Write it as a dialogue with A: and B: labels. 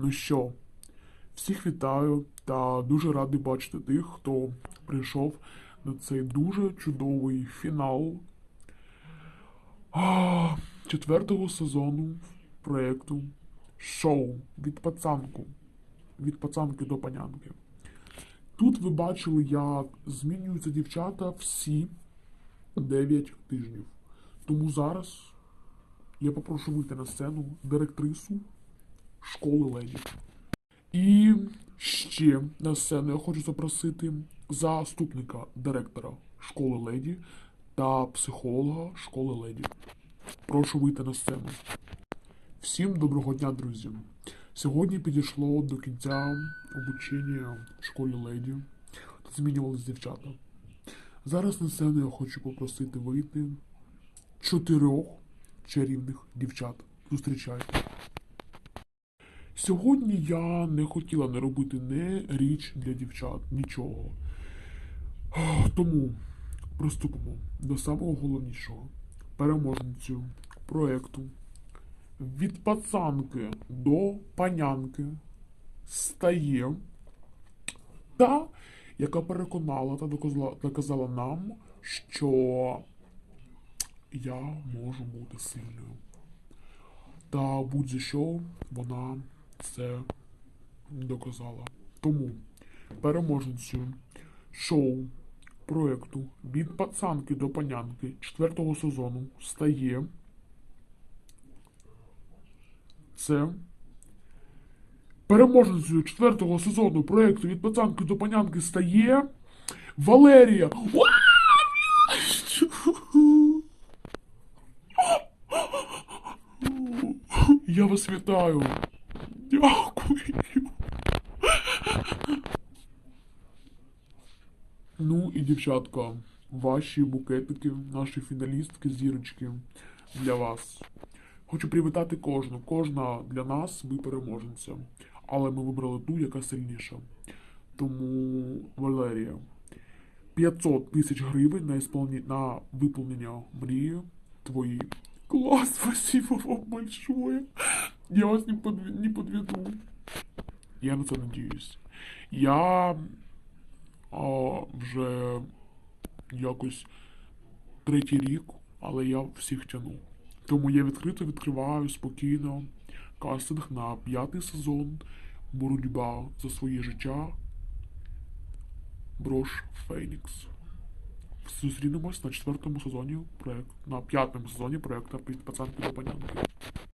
A: Ну що, всіх вітаю та дуже радий бачити тих, хто прийшов на цей дуже чудовий фінал четвертого сезону проєкту шоу від пацанку. Від пацанки до панянки. Тут ви бачили, як змінюються дівчата всі 9 тижнів. Тому зараз я попрошу вийти на сцену директрису школи леді. І ще на сцену я хочу запросити заступника директора школи леді та психолога школи леді. Прошу вийти на сцену. Всім доброго дня, друзі. Сьогодні підійшло до кінця обучення в школі леді. Тут змінювалися дівчата. Зараз на сцену я хочу попросити вийти чотирьох чарівних дівчат. Зустрічайте. Сьогодні я не хотіла не робити не річ для дівчат, нічого. Тому приступимо до самого головнішого переможницю проекту від пацанки до панянки стає та, яка переконала та доказала, нам, що я можу бути сильною. Та будь-за що вона це доказала. Тому переможницею шоу проекту від пацанки до панянки четвертого сезону стає це переможницею четвертого сезону проекту від пацанки до панянки стає Валерія. Я вас вітаю. Дякую. Ну і дівчатка, ваші букетики, наші фіналістки, зірочки для вас. Хочу привітати кожну. Кожна для нас ви переможниця. Але ми вибрали ту, яка сильніша. Тому, Валерія, 500 тисяч гривень на, ісполні... на виповнення мрії твої. Класс, спасибо вам большое. Я вас не, подв... не подведу. Я на це надіюсь. Я а, вже якось третій рік, але я всіх тяну. Тому я відкрито відкриваю спокійно кастинг на п'ятий сезон боротьба за своє життя. Брош Фенікс. Зустрінемось на четвертому сезоні проект, на п'ятому сезоні проекту під пацанки до панянки.